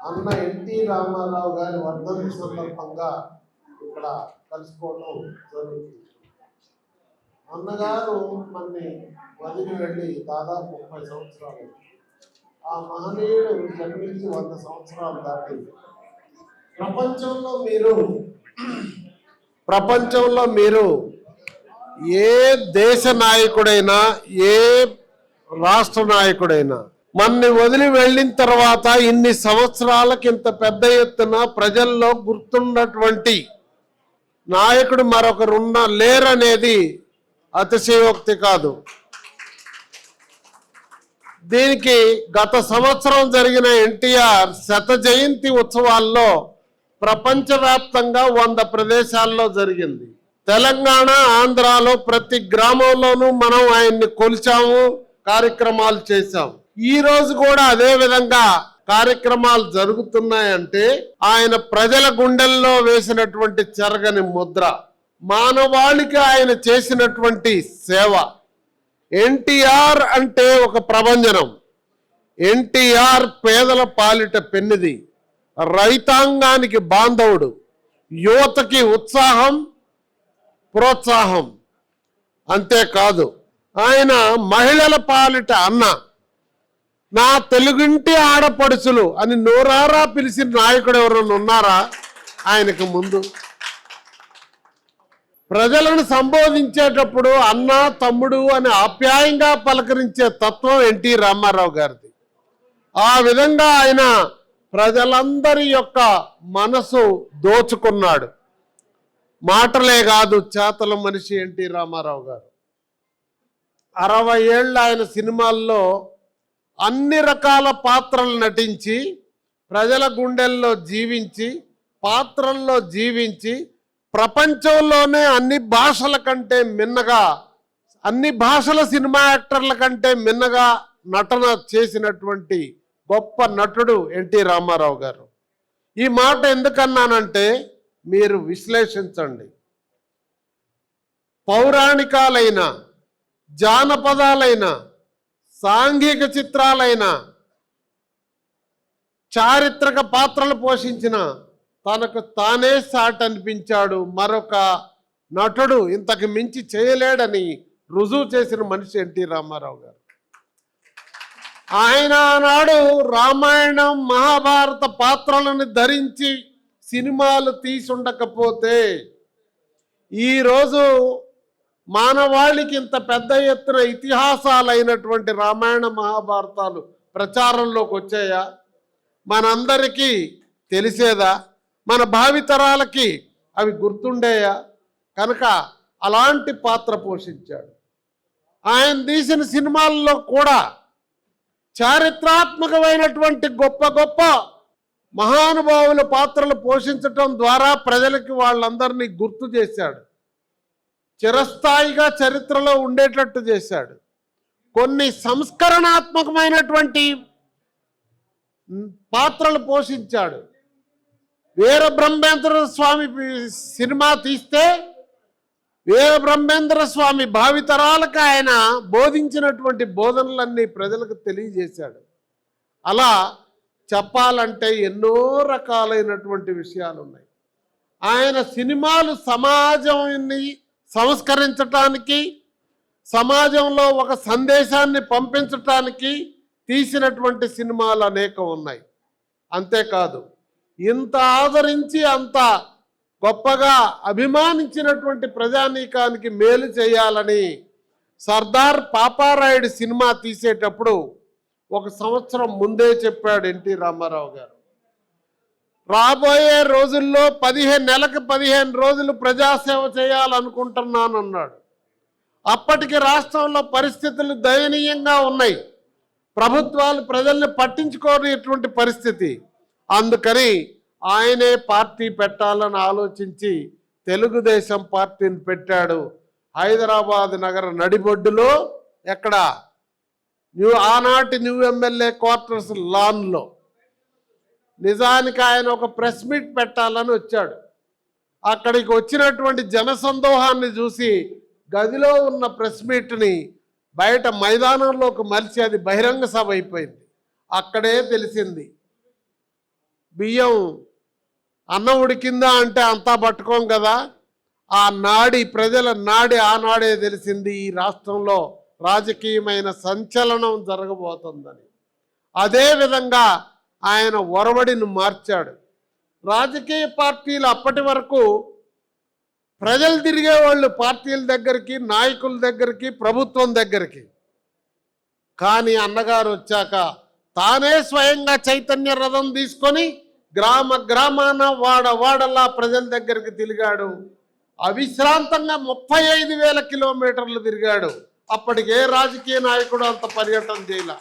అన్న ఎన్టీ రామారావు గారి వర్ధంతి సందర్భంగా ఇక్కడ కలుసుకోవడం జరుగుతుంది అన్నగారు మన్ని వదిలి వెళ్ళి దాదాపు ముప్పై సంవత్సరాలు ఆ మహనీయుడు జన్మించి వంద సంవత్సరాలు దాటింది ప్రపంచంలో మీరు ప్రపంచంలో మీరు ఏ దేశ నాయకుడైనా ఏ రాష్ట్ర నాయకుడైనా మన్ని వదిలి వెళ్ళిన తర్వాత ఇన్ని సంవత్సరాలకు ఇంత పెద్ద ఎత్తున ప్రజల్లో గుర్తున్నటువంటి నాయకుడు మరొకరున్న లేరనేది అతిశయోక్తి కాదు. దీనికి గత సంవత్సరం జరిగిన ఎన్టీఆర్ శత జయంతి ఉత్సవాల్లో ప్రపంచవ్యాప్తంగా వంద ప్రదేశాల్లో జరిగింది. తెలంగాణ ఆంధ్రాలో ప్రతి గ్రామంలోనూ మనం ఆయన్ని కొలిచాము కార్యక్రమాలు చేశాం ఈ రోజు కూడా అదే విధంగా కార్యక్రమాలు జరుగుతున్నాయంటే ఆయన ప్రజల గుండెల్లో వేసినటువంటి చెరగని ముద్ర మానవాళికి ఆయన చేసినటువంటి సేవ. ఎన్టీఆర్ అంటే ఒక ప్రభంజనం. ఎన్టీఆర్ పేదల పాలిట పెన్నిది రైతాంగానికి బాంధవుడు యువతకి ఉత్సాహం ప్రోత్సాహం. అంతేకాదు ఆయన మహిళల పాలిట అన్న. నా తెలుగుంటి ఆడపడుచులు అని నోరారా పిలిచిన నాయకుడు ఎవరైనా ఉన్నారా? ఆయనకు ముందు. ప్రజలను సంబోధించేటప్పుడు అన్న తమ్ముడు అని ఆప్యాయంగా పలకరించే తత్వం ఎన్టీ రామారావు గారిది. ఆ విధంగా ఆయన ప్రజలందరి యొక్క మనసు దోచుకున్నాడు. మాటలే కాదు చేతల మనిషి ఎన్టీ రామారావు గారు. అరవై ఏళ్ళు ఆయన సినిమాల్లో అన్ని రకాల పాత్రలు నటించి ప్రజల గుండెల్లో జీవించి పాత్రల్లో జీవించి ప్రపంచంలోనే అన్ని భాషల కంటే మిన్నగా అన్ని భాషల సినిమా యాక్టర్ల కంటే మిన్నగా నటన చేసినటువంటి గొప్ప నటుడు ఎన్టీ రామారావు గారు. ఈ మాట ఎందుకన్నానంటే మీరు విశ్లేషించండి. పౌరాణికాలైన జానపదాలైన సాంఘిక చిత్రాలైన చారిత్రక పాత్రలు పోషించిన తనకు తానే సాట్ అనిపించాడు. మరొక నటుడు ఇంతకు మించి చేయలేడని రుజువు చేసిన మనిషి ఎన్టీ రామారావు గారు. ఆయన ఆనాడు రామాయణం మహాభారత పాత్రలను ధరించి సినిమాలు తీసుండకపోతే ఈరోజు మానవాళికి ఇంత పెద్ద ఎత్తున ఇతిహాసాలైనటువంటి రామాయణ మహాభారతాలు ప్రచారంలోకి వచ్చాయా? మనందరికీ తెలిసేదా? మన భావితరాలకి అవి గుర్తుండేయా? కనుక అలాంటి పాత్ర పోషించాడు. ఆయన తీసిన సినిమాల్లో కూడా చారిత్రాత్మకమైనటువంటి గొప్ప గొప్ప మహానుభావుల పాత్రలు పోషించటం ద్వారా ప్రజలకి వాళ్ళందరినీ గుర్తు చేశాడు. చిరస్థాయిగా చరిత్రలో ఉండేటట్టు చేశాడు. కొన్ని సంస్కరణాత్మకమైనటువంటి పాత్రలు పోషించాడు. వీర బ్రహ్మేంద్ర స్వామి సినిమా తీస్తే వీర బ్రహ్మేంద్ర స్వామి భావితరాలకు ఆయన బోధించినటువంటి బోధనలన్నీ ప్రజలకు తెలియజేశాడు. అలా చెప్పాలంటే ఎన్నో రకాలైనటువంటి విషయాలు ఉన్నాయి ఆయన సినిమాలు సమాజాన్ని సంస్కరించటానికి సమాజంలో ఒక సందేశాన్ని పంపించటానికి తీసినటువంటి సినిమాలు అనేకం ఉన్నాయి. అంతేకాదు ఇంత ఆదరించి అంత గొప్పగా అభిమానించినటువంటి ప్రజానీకానికి మేలు చేయాలని సర్దార్ పాపారాయుడు సినిమా తీసేటప్పుడు ఒక సంవత్సరం ముందే చెప్పాడు ఎన్టీ రామారావు గారు. రాబోయే రోజుల్లో పదిహేను నెలకు పదిహేను రోజులు ప్రజాసేవ చేయాలనుకుంటున్నాను అన్నాడు అప్పటికి రాష్ట్రంలో పరిస్థితులు దయనీయంగా ఉన్నాయి. ప్రభుత్వాలు ప్రజల్ని పట్టించుకోనిటువంటి పరిస్థితి. అందుకని ఆయనే పార్టీ పెట్టాలని ఆలోచించి తెలుగుదేశం పార్టీని పెట్టాడు. హైదరాబాద్ నగర నడిబొడ్డులో ఎక్కడ? న్యూ ఆనాటి న్యూ ఎమ్మెల్యే క్వార్టర్స్ లాన్లో. నిజానికి ఆయన ఒక ప్రెస్ మీట్ పెట్టాలని వచ్చాడు. అక్కడికి వచ్చినటువంటి జనసందోహాన్ని చూసి గదిలో ఉన్న ప్రెస్ మీట్ని బయట మైదానంలోకి మలిచి అది బహిరంగ సభ అయిపోయింది. అక్కడే తెలిసింది. బియ్యం అన్నం ఉడికిందా అంటే అంతా పట్టుకోం కదా. ఆ నాడి ప్రజల నాడి ఆనాడే తెలిసింది ఈ రాష్ట్రంలో రాజకీయమైన సంచలనం జరగబోతుందని. అదేవిధంగా ఆయన ఒరవడిని మార్చాడు. రాజకీయ పార్టీలు అప్పటి వరకు ప్రజలు తిరిగేవాళ్ళు పార్టీల దగ్గరికి నాయకుల దగ్గరికి ప్రభుత్వం దగ్గరికి. కానీ అన్నగారు వచ్చాక తానే స్వయంగా చైతన్య రథం తీసుకొని గ్రామ గ్రామాన వాడ వాడలా ప్రజల దగ్గరికి తిరిగాడు. అవిశ్రాంతంగా ముప్పై ఐదు వేల కిలోమీటర్లు తిరిగాడు. అప్పటికే రాజకీయ నాయకుడు అంత పర్యటన చేయలే.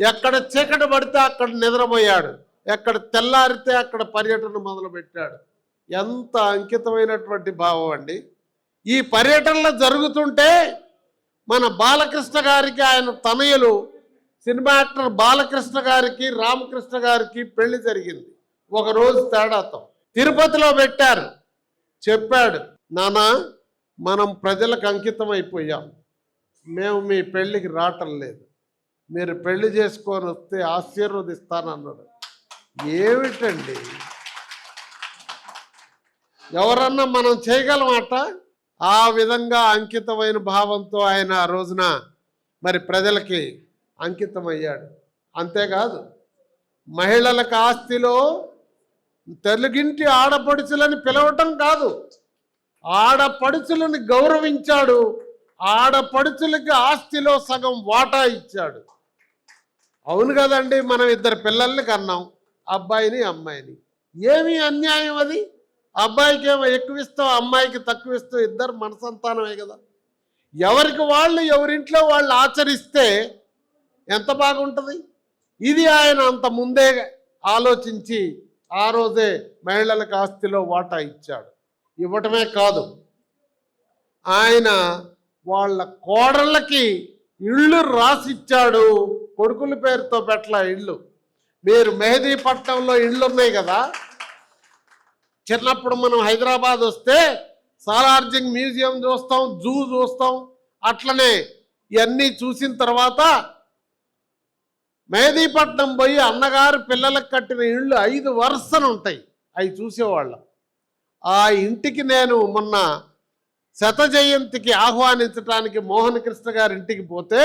ఎక్కడ చీకటి పడితే అక్కడ నిద్రపోయాడు. ఎక్కడ తెల్లారితే అక్కడ పర్యటన మొదలుపెట్టాడు. ఎంత అంకితమైనటువంటి భావం అండి. ఈ పర్యటనలు జరుగుతుంటే మన బాలకృష్ణ గారికి ఆయన తనయులు సినిమా యాక్టర్ బాలకృష్ణ గారికి రామకృష్ణ గారికి పెళ్ళి జరిగింది. ఒకరోజు తేడాతో తిరుపతిలో పెట్టారు. చెప్పాడు నానా మనం ప్రజలకు అంకితం అయిపోయాం మేము మీ పెళ్ళికి రావటం లేదు. మీరు పెళ్ళి చేసుకొని వస్తే ఆశీర్వదిస్తానన్నాడు. ఏమిటండి? ఎవరన్నా మనం చేయగలమాట? ఆ విధంగా అంకితమైన భావంతో ఆయన ఆ రోజున మరి ప్రజలకి అంకితమయ్యాడు. అంతేకాదు మహిళలకు ఆస్తిలో తెలుగింటి ఆడపడుచులని పిలవటం కాదు. ఆడపడుచులను గౌరవించాడు. ఆడపడుచులకి ఆస్తిలో సగం వాటా ఇచ్చాడు. అవును కదండి మనం ఇద్దరు పిల్లల్ని కన్నాం అబ్బాయిని అమ్మాయిని. ఏమి అన్యాయం అది? అబ్బాయికి ఏమో ఎక్కువ ఇస్తావు అమ్మాయికి తక్కువ ఇస్తూ ఇద్దరు మన సంతానమే కదా. ఎవరికి వాళ్ళు ఎవరింట్లో వాళ్ళు ఆచరిస్తే ఎంత బాగుంటుంది? ఇది ఆయన అంత ముందే ఆలోచించి ఆ రోజే మహిళలకు ఆస్తిలో వాటా ఇచ్చాడు. ఇవ్వటమే కాదు ఆయన వాళ్ళ కోడళ్ళకి ఇళ్ళు రాసిచ్చాడు. కొడుకుల పేరుతో పెట్టల ఇళ్ళు. మీరు మెహదీపట్నంలో ఇళ్ళు ఉన్నాయి కదా? చిన్నప్పుడు మనం హైదరాబాద్ వస్తే సాలార్జింగ్ మ్యూజియం చూస్తాం జూ చూస్తాం. అట్లనే ఇవన్నీ చూసిన తర్వాత మెహదీపట్నం పోయి అన్నగారు పిల్లలకు కట్టిన ఇళ్ళు ఐదు వరుసలు ఉంటాయి. అవి చూసేవాళ్ళం. ఆ ఇంటికి నేను మొన్న శత జయంతికి ఆహ్వానించడానికి మోహన్ కృష్ణ గారి ఇంటికి పోతే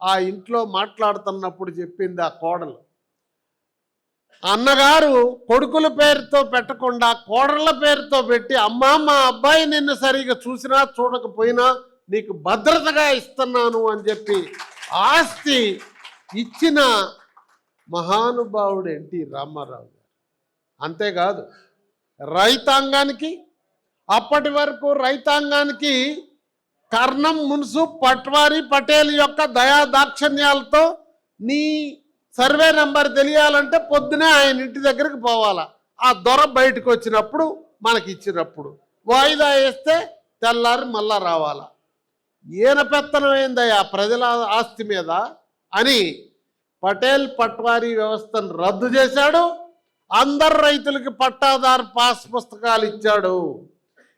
ఆ ఇంట్లో మాట్లాడుతున్నప్పుడు చెప్పింది ఆ కోడలు. అన్నగారు కొడుకుల పేరుతో పెట్టకుండా కోడళ్ళ పేరుతో పెట్టి అమ్మా మా అబ్బాయి నిన్ను సరిగా చూసినా చూడకపోయినా నీకు భద్రతగా ఇస్తున్నాను అని చెప్పి ఆస్తి ఇచ్చిన మహానుభావుడు ఎన్టీ రామారావు గారు. అంతేకాదు రైతాంగానికి అప్పటి వరకు రైతాంగానికి కర్ణం మున్సు పట్వారి పటేల్ యొక్క దయా దాక్షణ్యాలతో నీ సర్వే నెంబర్ తెలియాలంటే పొద్దునే ఆయన ఇంటి దగ్గరికి పోవాలా. ఆ దొర బయటకు వచ్చినప్పుడు మనకి ఇచ్చినప్పుడు వాయిదా వేస్తే తెల్లారి మళ్ళా రావాలా. ఈయన పెత్తనమైందయ్యా ప్రజల ఆస్తి మీద అని పటేల్ పట్వారీ వ్యవస్థను రద్దు చేశాడు. అందరు రైతులకి పట్టాదారు పాస్ పుస్తకాలు ఇచ్చాడు.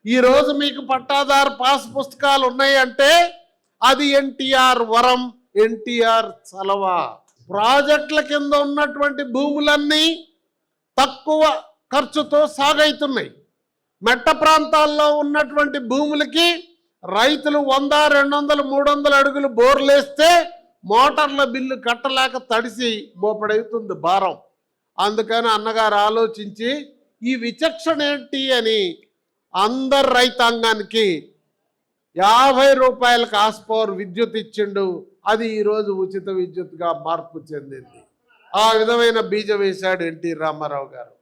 ఈరోజు మీకు పట్టాదారు పాస్ పుస్తకాలు ఉన్నాయంటే అది ఎన్టీఆర్ వరం ఎన్టీఆర్ చలవా. ప్రాజెక్టుల కింద ఉన్నటువంటి భూములన్నీ తక్కువ ఖర్చుతో సాగైతున్నాయి. మెట్ట ప్రాంతాల్లో ఉన్నటువంటి భూములకి రైతులు వంద రెండు వందలు మూడు వందల అడుగులు బోర్లేస్తే మోటార్ల బిల్లు కట్టలేక తడిసి మోపడవుతుంది భారం. అందుకని అన్నగారు ఆలోచించి ఈ విచక్షణ ఏంటి అని అందరు రైతాంగానికి యాభై రూపాయలకు ఆస్పవర్ విద్యుత్ ఇచ్చిండు. అది ఈరోజు ఉచిత విద్యుత్గా మార్పు చెందింది. ఆ విధమైన బీజం వేశాడు ఎన్టీ రామారావు గారు.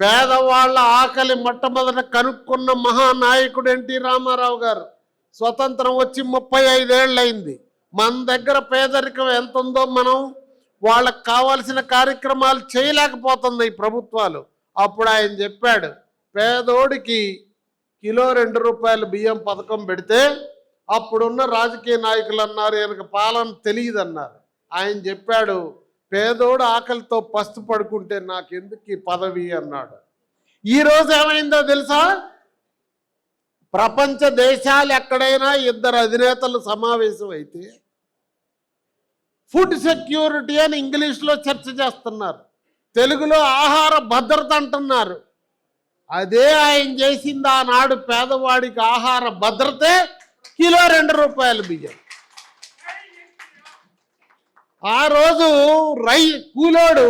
పేదవాళ్ళ ఆకలి మొట్టమొదట కనుక్కున్న మహానాయకుడు ఎన్టీ రామారావు గారు. స్వతంత్రం వచ్చి ముప్పై ఐదేళ్ళయింది. మన దగ్గర పేదరికం ఎంత ఉందో మనం వాళ్ళకి కావాల్సిన కార్యక్రమాలు చేయలేకపోతున్నాయి ప్రభుత్వాలు. అప్పుడు ఆయన చెప్పాడు పేదోడికి కిలో రెండు రూపాయలు బియ్యం పథకం పెడితే అప్పుడున్న రాజకీయ నాయకులు అన్నారు ఈయనకు పాలన తెలియదు అన్నారు ఆయన చెప్పాడు పేదోడు ఆకలితో పస్తు పడుకుంటే నాకెందుకు ఈ పదవి అన్నాడు. ఈరోజు ఏమైందో తెలుసా? ప్రపంచ దేశాలు ఎక్కడైనా ఇద్దరు అధినేతలు సమావేశం అయితే ఫుడ్ సెక్యూరిటీ అని ఇంగ్లీష్లో చర్చ చేస్తున్నారు. తెలుగులో ఆహార భద్రత అంటున్నారు. అదే ఆయన చేసింది ఆనాడు పేదవాడికి ఆహార భద్రతే కిలో రెండు రూపాయల బియ్యం. ఆ రోజు రై కూలోడు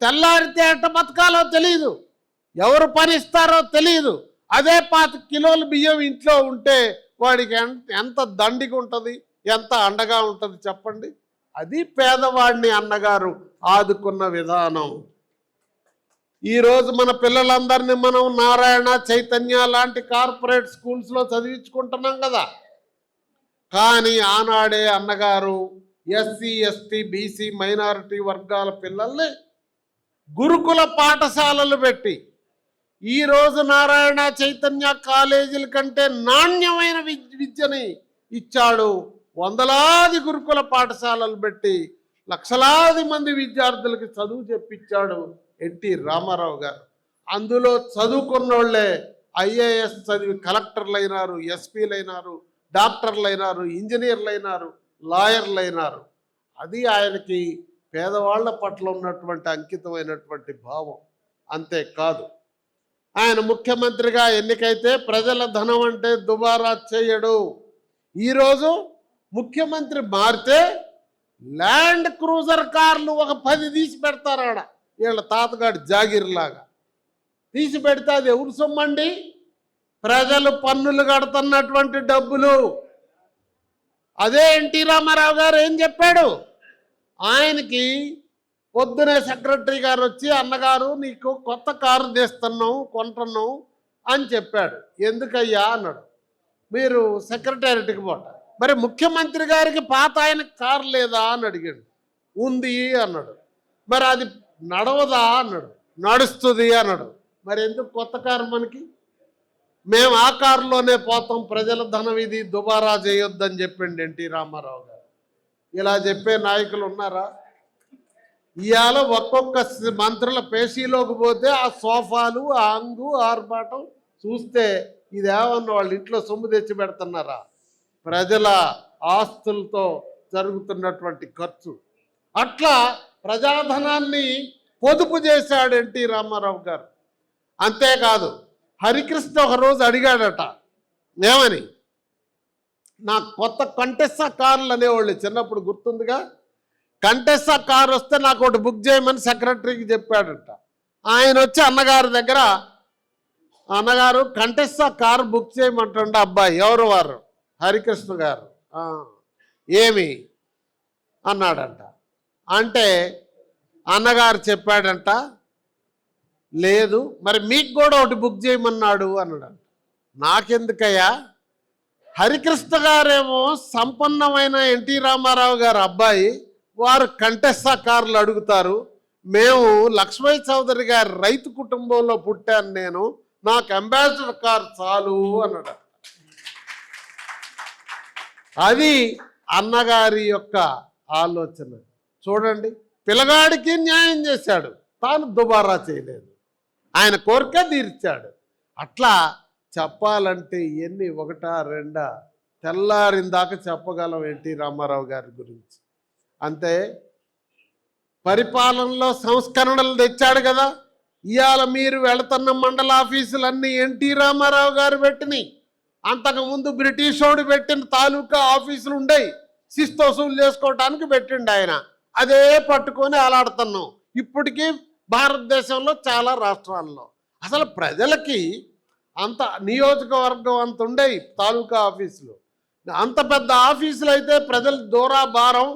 తెల్లారితే ఎట్ట బతకాలో తెలియదు ఎవరు పనిస్తారో తెలియదు అదే పాత కిలోల బియ్యం ఇంట్లో ఉంటే వాడికి ఎంత ఎంత దండిగా ఉంటుంది ఎంత అండగా ఉంటుంది చెప్పండి? అది పేదవాడిని అన్నగారు ఆదుకున్న విధానం. ఈరోజు మన పిల్లలందరినీ మనం నారాయణ చైతన్య లాంటి కార్పొరేట్ స్కూల్స్లో చదివించుకుంటున్నాం కదా. కానీ ఆనాడే అన్నగారు ఎస్సీ ఎస్టీ బీసీ మైనారిటీ వర్గాల పిల్లల్ని గురుకుల పాఠశాలలు పెట్టి ఈరోజు నారాయణ చైతన్య కాలేజీల కంటే నాణ్యమైన విద్యని ఇచ్చాడు. వందలాది గురుకుల పాఠశాలలు పెట్టి లక్షలాది మంది విద్యార్థులకి చదువు చెప్పించాడు. ఎన్టీ రామారావు గారు. అందులో చదువుకున్నోళ్ళే ఐఏఎస్ చదివి కలెక్టర్లు అయినారు ఎస్పీలు అయినారు డాక్టర్లు అయినారు ఇంజనీర్లు అయినారు లాయర్లు అయినారు అది ఆయనకి పేదవాళ్ళ పట్ల ఉన్నటువంటి అంకితమైనటువంటి భావం. అంతేకాదు. ఆయన ముఖ్యమంత్రిగా ఎన్నికైతే ప్రజల ధనం అంటే దుబారా చేయడు. ఈరోజు ముఖ్యమంత్రి మారితే ల్యాండ్ క్రూజర్ కార్లు ఒక పది తీసి పెడతారాడ. వీళ్ళ తాతగాడు జాగిర్లాగా తీసి పెడితే అది ఎవరు సొమ్మండి? ప్రజలు పన్నులు కడుతున్నటువంటి డబ్బులు. అదే ఎన్టీ రామారావు గారు ఏం చెప్పాడు? ఆయనకి పొద్దునే సెక్రటరీ గారు వచ్చి అన్నగారు నీకు కొత్త కారు తీస్తున్నావు కొంటున్నావు అని చెప్పాడు. ఎందుకయ్యా? అన్నాడు. మీరు సెక్రటేరియట్కి పోట మరి ముఖ్యమంత్రి గారికి పాత ఆయనకు కారు లేదా? అని అడిగాడు. ఉంది అన్నాడు. మరి అది నడవదా అన్నాడు. నడుస్తుంది అన్నాడు. మరి ఎందుకు కొత్త కారు మనకి? మేము ఆ కారులోనే పోతాం ప్రజల ధనం ఇది దుబారా చేయొద్దని చెప్పిండి ఎన్టీ రామారావు గారు. ఇలా చెప్పే నాయకులు ఉన్నారా? ఇవాళ ఒక్కొక్క మంత్రుల పేషీలోకి పోతే ఆ సోఫాలు ఆ అంగు ఆర్భాటం చూస్తే ఇదేమన్నా వాళ్ళు ఇంట్లో సొమ్ము తెచ్చి పెడుతున్నారా? ప్రజల ఆస్తులతో జరుగుతున్నటువంటి ఖర్చు. అట్లా ప్రజాధనాన్ని పొదుపు చేశాడు ఎన్టీ రామారావు గారు. అంతేకాదు హరికృష్ణ ఒకరోజు అడిగాడట ఏమని? నాకు కొత్త కంటెస్సా కార్లు అనేవాళ్ళు చిన్నప్పుడు గుర్తుందిగా? కంటెస్సా కార్ వస్తే నాకు ఒకటి బుక్ చేయమని సెక్రటరీకి చెప్పాడట. ఆయన వచ్చి అన్నగారి దగ్గర అన్నగారు కంటెస్సా కార్ బుక్ చేయమంటుండే అబ్బాయి ఎవరు వారు? హరికృష్ణ గారు. ఏమి? అన్నాడంట. అంటే అన్నగారు చెప్పాడంట లేదు మరి మీకు కూడా ఒకటి బుక్ చేయమన్నాడు అన్నాడంట. నాకెందుకయ్యా? హరికృష్ణ గారేమో సంపన్నమైన ఎన్టీ రామారావు గారు అబ్బాయి వారు కంటెస్సా కార్లు అడుగుతారు. మేము లక్ష్మయ్య చౌదరి గారి రైతు కుటుంబంలో పుట్టాను నేను నాకు అంబాసిడర్ కార్ చాలు అన్నాడు అది అన్నగారి యొక్క ఆలోచన. చూడండి పిల్లగాడికి న్యాయం చేశాడు. తాను దుబారా చేయలేదు. ఆయన కోరిక తీర్చాడు. అట్లా చెప్పాలంటే ఎన్ని ఒకటా రెండా తెల్లారిన దాకా చెప్పగలం ఎన్టీ రామారావు గారి గురించి? అంతే పరిపాలనలో సంస్కరణలు తెచ్చాడు కదా. ఇవాళ మీరు వెళుతున్న మండల ఆఫీసులన్నీ ఎన్టీ రామారావు గారు పెట్టినాయి. అంతకుముందు బ్రిటిషోడు పెట్టిన తాలూకా ఆఫీసులు ఉండేవి శిస్తు వసూలు పెట్టిండు ఆయన. అదే పట్టుకొని అలాడుతున్నాం ఇప్పటికీ భారతదేశంలో చాలా రాష్ట్రాల్లో. అసలు ప్రజలకి అంత నియోజకవర్గం అంత ఉండేవి తాలూకా ఆఫీసులు. అంత పెద్ద ఆఫీసులు అయితే ప్రజలు దూరా భారం.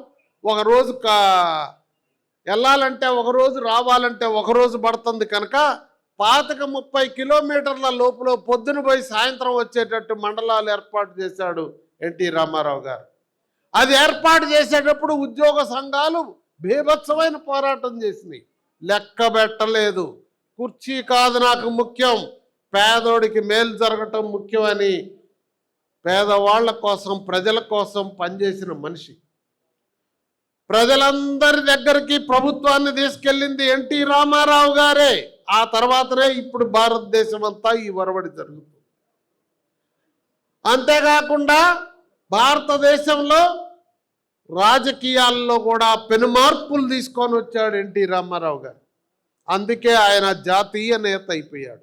కా వెళ్ళాలంటే ఒకరోజు రావాలంటే ఒకరోజు పడుతుంది కనుక పాతిక ముప్పై కిలోమీటర్ల లోపల పొద్దున పోయి సాయంత్రం వచ్చేటట్టు మండలాలు ఏర్పాటు చేశాడు ఎన్టీ రామారావు గారు. అది ఏర్పాటు చేసేటప్పుడు ఉద్యోగ సంఘాలు బీభత్సమైన పోరాటం చేసినాయి. లెక్క పెట్టలేదు. కుర్చీ కాదు నాకు ముఖ్యం. పేదోడికి మేలు జరగటం ముఖ్యమని పేదవాళ్ళ కోసం ప్రజల కోసం పనిచేసిన మనిషి. ప్రజలందరి దగ్గరికి ప్రభుత్వాన్ని తీసుకెళ్ళింది ఎన్టీ రామారావు గారే. ఆ తర్వాతనే ఇప్పుడు భారతదేశం అంతా ఈ వరవడి జరుగుతుంది. అంతేకాకుండా భారతదేశంలో రాజకీయాల్లో కూడా పెను మార్పులు తీసుకొని వచ్చాడు ఎన్టీ రామారావు గారు. అందుకే ఆయన జాతీయ నేత అయిపోయాడు.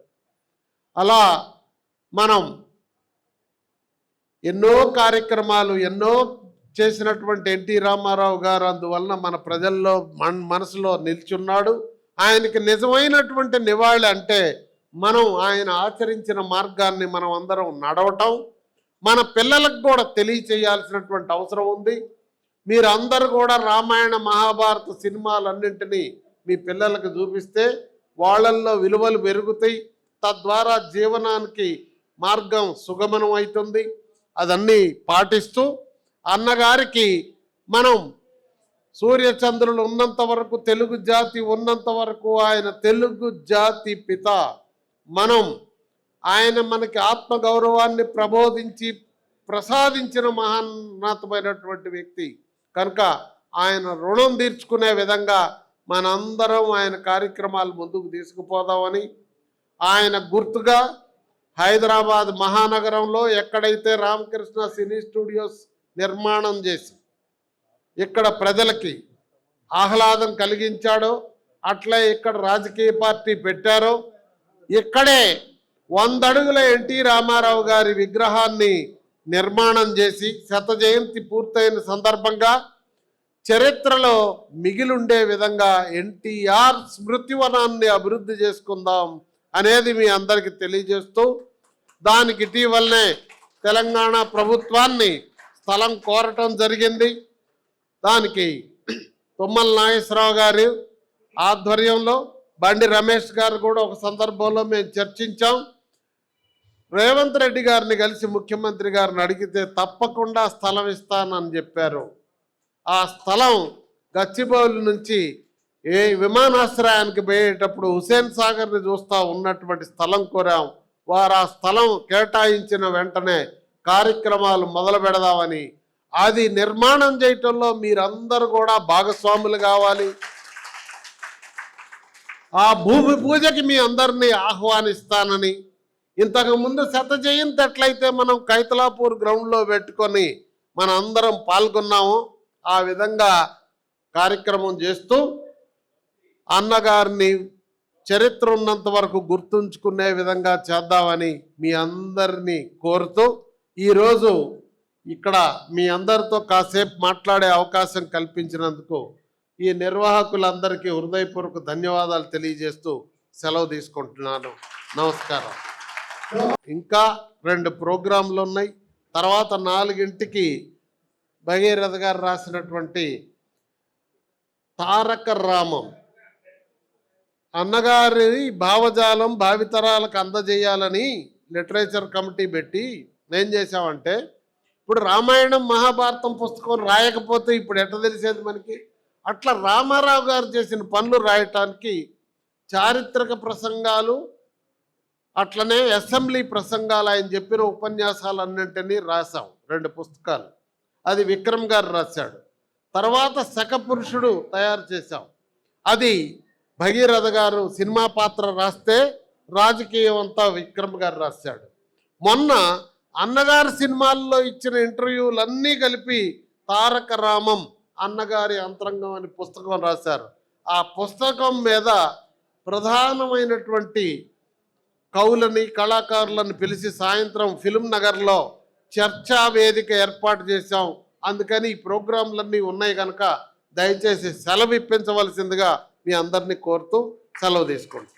అలా మనం ఎన్నో కార్యక్రమాలు ఎన్నో చేసినటువంటి ఎన్టీ రామారావు గారు అందువలన మన ప్రజల్లో మన మనసులో నిల్చున్నాడు. ఆయనకి నిజమైనటువంటి నివాళి అంటే మనం ఆయన ఆచరించిన మార్గాన్ని మనం అందరం నడవటం. మన పిల్లలకు కూడా తెలియచేయాల్సినటువంటి అవసరం ఉంది. మీరందరూ కూడా రామాయణ మహాభారత సినిమాలన్నింటినీ మీ పిల్లలకు చూపిస్తే వాళ్ళల్లో విలువలు పెరుగుతాయి. తద్వారా జీవనానికి మార్గం సుగమనం అవుతుంది అదన్నీ పాటిస్తూ అన్నగారికి మనం సూర్యచంద్రులు ఉన్నంత వరకు తెలుగు జాతి ఉన్నంత వరకు ఆయన తెలుగు జాతి పిత. మనం ఆయన మనకి ఆత్మగౌరవాన్ని ప్రబోధించి ప్రసాదించిన మహాన్నతమైనటువంటి వ్యక్తి. కనుక ఆయన రుణం తీర్చుకునే విధంగా మనందరం ఆయన కార్యక్రమాలు ముందుకు తీసుకుపోదామని ఆయన గుర్తుగా హైదరాబాద్ మహానగరంలో ఎక్కడైతే రామకృష్ణ సినీ స్టూడియోస్ నిర్మాణం చేసి ఇక్కడ ప్రజలకి ఆహ్లాదం కలిగించాడో అట్లే ఇక్కడ రాజకీయ పార్టీ పెట్టారో ఇక్కడే వంద అడుగుల ఎన్టీ రామారావు గారి విగ్రహాన్ని నిర్మాణం చేసి శత జయంతి పూర్తయిన సందర్భంగా చరిత్రలో మిగిలుండే విధంగా ఎన్టీఆర్ స్మృతివనాన్ని అభివృద్ధి చేసుకుందాం అనేది మీ అందరికీ తెలియజేస్తూ దానికి ఇటీవలనే తెలంగాణ ప్రభుత్వాన్ని స్థలం కోరటం జరిగింది. దానికి తుమ్మల నాగేశ్వరరావు గారు ఆధ్వర్యంలో బండి రమేష్ గారు కూడా ఒక సందర్భంలో మేము చర్చించాం. రేవంత్ రెడ్డి గారిని కలిసి ముఖ్యమంత్రి గారిని అడిగితే తప్పకుండా స్థలం ఇస్తానని చెప్పారు. ఆ స్థలం గచ్చిబౌలి నుంచి ఏ విమానాశ్రయానికి పోయేటప్పుడు హుసేన్ సాగర్ని చూస్తూ ఉన్నటువంటి స్థలం కోరాం. వారు ఆ స్థలం కేటాయించిన వెంటనే కార్యక్రమాలు మొదలు పెడదామని అది నిర్మాణం చేయటంలో మీరందరూ కూడా భాగస్వాములు కావాలి. ఆ భూమి పూజకి మీ అందరినీ ఆహ్వానిస్తానని ఇంతకు ముందు శత జయంతి ఎట్లయితే మనం కైతలాపూర్ గ్రౌండ్లో పెట్టుకొని మన అందరం పాల్గొన్నాము ఆ విధంగా కార్యక్రమం చేస్తూ అన్నగారిని చరిత్ర ఉన్నంత వరకు గుర్తుంచుకునే విధంగా చేద్దామని మీ అందరినీ కోరుతూ ఈరోజు ఇక్కడ మీ అందరితో కాసేపు మాట్లాడే అవకాశం కల్పించినందుకు ఈ నిర్వాహకులందరికీ హృదయపూర్వక ధన్యవాదాలు తెలియజేస్తూ సెలవు తీసుకుంటున్నాను. నమస్కారం. ఇంకా రెండు ప్రోగ్రాంలు ఉన్నాయి. తర్వాత నాలుగింటికి భగీరథ గారు రాసినటువంటి తారక రామం. అన్నగారి భావజాలం భావితరాలకు అందజేయాలని లిటరేచర్ కమిటీ పెట్టి ఏం చేసామంటే ఇప్పుడు రామాయణం మహాభారతం పుస్తకం రాయకపోతే ఇప్పుడు ఎట్ట తెలిసేది మనకి? అట్లా రామారావు గారు చేసిన పనులు రాయటానికి చారిత్రక ప్రసంగాలు అట్లనే అసెంబ్లీ ప్రసంగాలు ఆయన చెప్పిన ఉపన్యాసాలన్నింటినీ రాశాం రెండు పుస్తకాలు. అది విక్రమ్ గారు రాశాడు. తర్వాత శకపురుషుడు తయారు చేశాం. అది భగీరథ గారు సినిమా పాత్ర రాస్తే రాజకీయం అంతా విక్రమ్ గారు రాశాడు. మొన్న అన్నగారి సినిమాల్లో ఇచ్చిన ఇంటర్వ్యూలన్నీ కలిపి తారక రామం అన్నగారి అంతరంగం అని పుస్తకం రాశారు. ఆ పుస్తకం మీద ప్రధానమైనటువంటి కవులని కళాకారులను పిలిచి సాయంత్రం ఫిలిం నగర్లో చర్చా వేదిక ఏర్పాటు చేశాం. అందుకని ఈ ప్రోగ్రాంలన్నీ ఉన్నాయి కనుక దయచేసి సెలవు ఇప్పించవలసిందిగా మీ అందరినీ కోరుతూ సెలవు తీసుకోండి.